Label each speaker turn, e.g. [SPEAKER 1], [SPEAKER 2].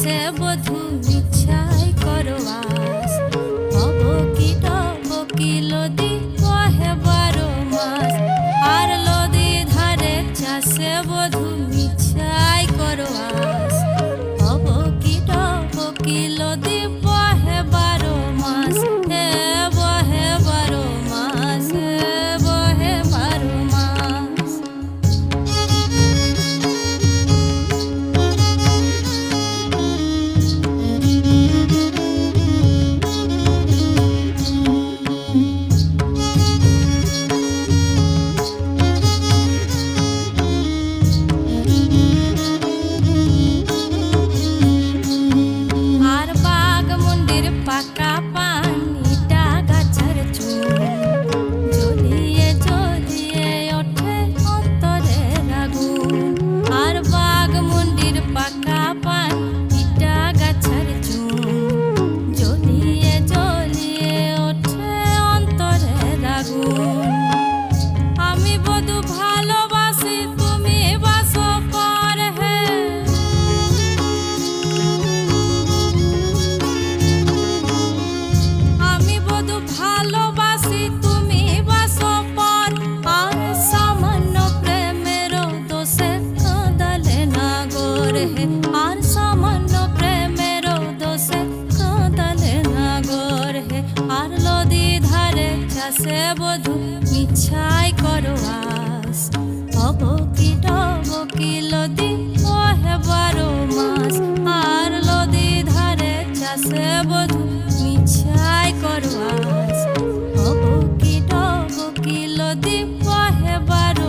[SPEAKER 1] আসে বধু বিছাই করো আস হব কি তব কি, লদি কহে বারো মাস। আর লদি ধারে চাষে বধু মিছাই করো আস হব কি তব কি Oh. বধু মিছাই করো আস। অবকি ডবকি লদি ওহে বারো মাস। আর লদি ধারে চাষে বধু মিছাই করো আস। অবকি ডবকি লদি ওহে বারো